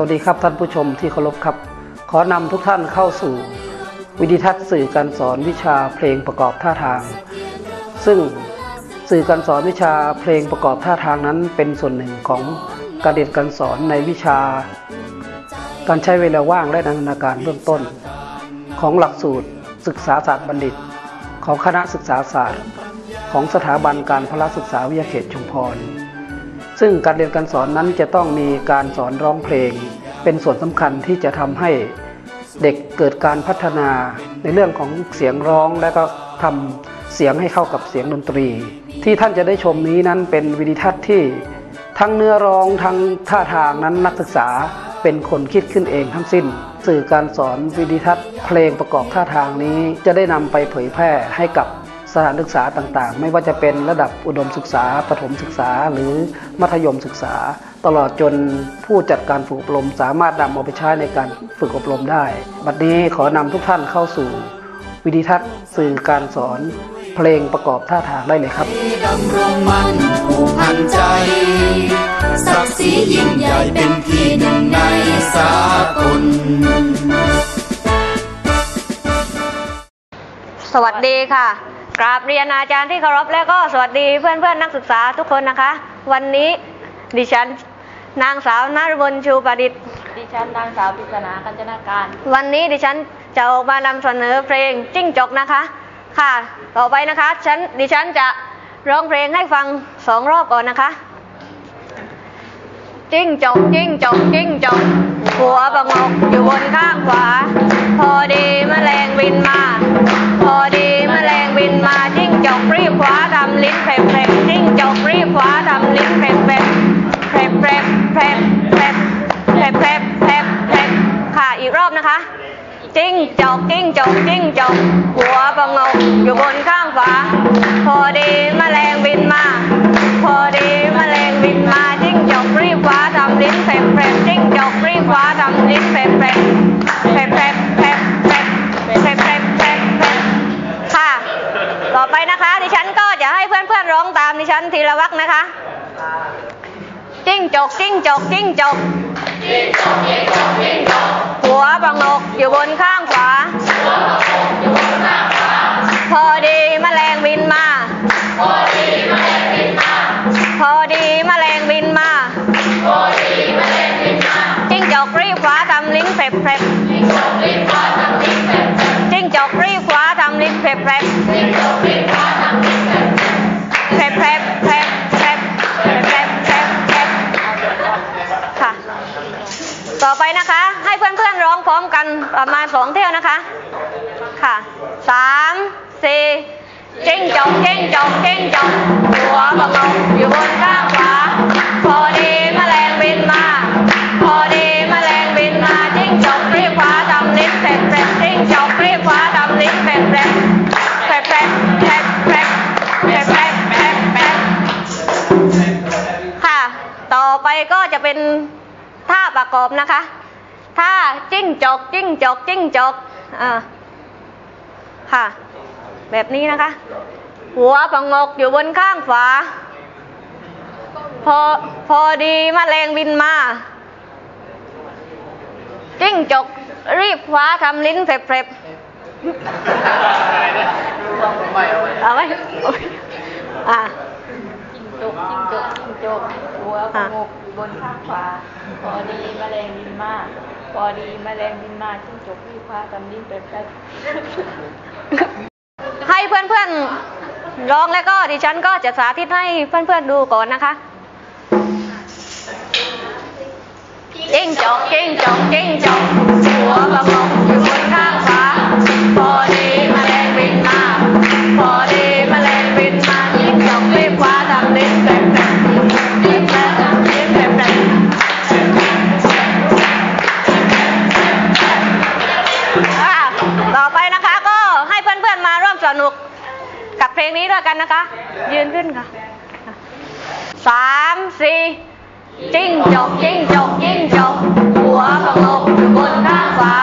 สวัสดีครับท่านผู้ชมที่เคารพครับ ขอนำทุกท่านเข้าสู่ วิดีทัศน์สื่อการสอนวิชาเพลงประกอบท่าทาง ซึ่งสื่อการสอนวิชาเพลงประกอบท่าทางนั้นเป็นส่วนหนึ่งของการเรียนการสอนในวิชา การใช้เวลาว่างและนันทนาการเบื้องต้น ของหลักสูตรศึกษาศาสตร์บัณฑิต ของคณะศึกษาศาสตร์ ของสถาบันการพละศึกษาวิทยาเขตชุมพร ซึ่งการเรียนการสอนนั้นจะต้องมีการสอนร้องเพลง เป็นส่วนสำคัญที่จะทำให้เด็กเกิดการพัฒนาในเรื่องของเสียงร้องและก็ทำเสียงให้เข้ากับเสียงดนตรี ที่ท่านจะได้ชมนี้นั้นเป็นวิดีทัศน์ที่ทั้งเนื้อร้องทั้งท่าทางนั้นนักศึกษาเป็นคนคิดขึ้นเองทั้งสิ้น สื่อการสอนวิดีทัศน์ เพลงประกอบท่าทางนี้จะได้นำไปเผยแพร่ให้กับ สถานศึกษาต่างๆ ไม่ว่าจะเป็นระดับอุดมศึกษา ประถมศึกษา หรือมัธยมศึกษา ตลอดจนผู้จัดการฝึกอบรม สามารถนำเอาไปใช้ในการฝึกอบรมได้ บัดนี้ขอนำทุกท่านเข้าสู่ วิดีทัศน์สื่อการสอน เพลงประกอบท่าทางได้เลยครับดำรงมันผูกพันใจศักดิ์ศรียิ่งใหญ่เป็นที่หนึ่งในสากลสวัสดีค่ะ กราบเรียนอาจารย์ที่เคารพและก็สวัสดีเพื่อนเพื่อนๆนักศึกษาทุกคนนะคะ วันนี้ดิฉันนางสาวนารบลชูประดิษฐ์ ดิฉันนางสาวปริศนากัญจนาการ วันนี้ดิฉันจะออกมานำเสนอเพลงจิ้งจกนะคะ ค่ะ ต่อไปนะคะฉันดิฉันจะร้องเพลงให้ฟังสองรอบก่อนนะคะ จิ้งจกจิ้งจกจิ้งจกหัวประงกอยู่บนข้างขวา พอดีแมลงบินมา จิ้งจกจิ้งจกจิ้งจกหัวประงกอยู่บนข้างฝา พอดีแมลงบินมา พอดีแมลงบินมาจิ้งจกรีบคว้าทำลิ้นแผลบแผลบจิ้งจกรีบคว้าทำลิ้นแผลบแผลบแผลบแผลบแผลบแผลบแผลบแผลบแผลบแผลบค่ะ ต่อไปนะคะ ดิฉันก็จะให้เพื่อนๆร้องตามดิฉันทีละวรรคนะคะ จิ้งจกจิ้งจกจิ้งจก หัวประงกอยู่บนข้างขวา พอดีแมลงบินมา พอดีแมลงบินมาพอดีแมลงบินมา จิ้งจกรีบคว้าทำลิ้นแผลบแผลบจิ้งจกรีบคว้าทำลิ้นแผลบ ต่อไปนะคะ ให้เพื่อนๆร้องพร้อมกันประมาณสองเที่ยวนะคะ ค่ะสามสี่จิ้งจกจิ้งจกจิ้งจกหัวประงกอยู่บนข้างขวาพอดีแมลงบินมา พอดีแมลงบินมาจิ้งจกรีบคว้าทำลิ้นแผลบแผลบจิ้งจกรีบคว้าทำลิ้นแผลบแผลบแผลบแผลบแผลบแผลบแผลบแผลบแผลบแผลบค่ะ ต่อไปก็จะเป็น กอบนะคะท่าจิ้งจกจิ้งจกจิ้งจกอ่าค่ะ แบบนี้นะคะ หัวประงกอยู่บนข้างฝา พอพอดีแมลงบินมา จิ้งจกรีบคว้าทำลิ้นแผลบๆเอาไว้เอาไว้อ่าจิ้งจกจิ้งจกจิ้งจกหัวประงกบนข้างขวา พอดีแมลงบินมาพอดีแมลงบินมาจิ้งจกพี่คว้าตำลิ้นไปแป๊บให้เพื่อนๆร้องแล้วก็ดิฉันก็จะสาธิตให้เพื่อนๆดูก่อนนะคะจิ้งจกจิ้งจกจิ้งจกหัวบะงกอยู่บ สนุกกับเพลงนี้ด้วยกันนะคะ ยืนขึ้นค่ะสามสี่จิ้งจกจิ้งจกจิ้งจกหัวกระงกอยู่บนข้างขวา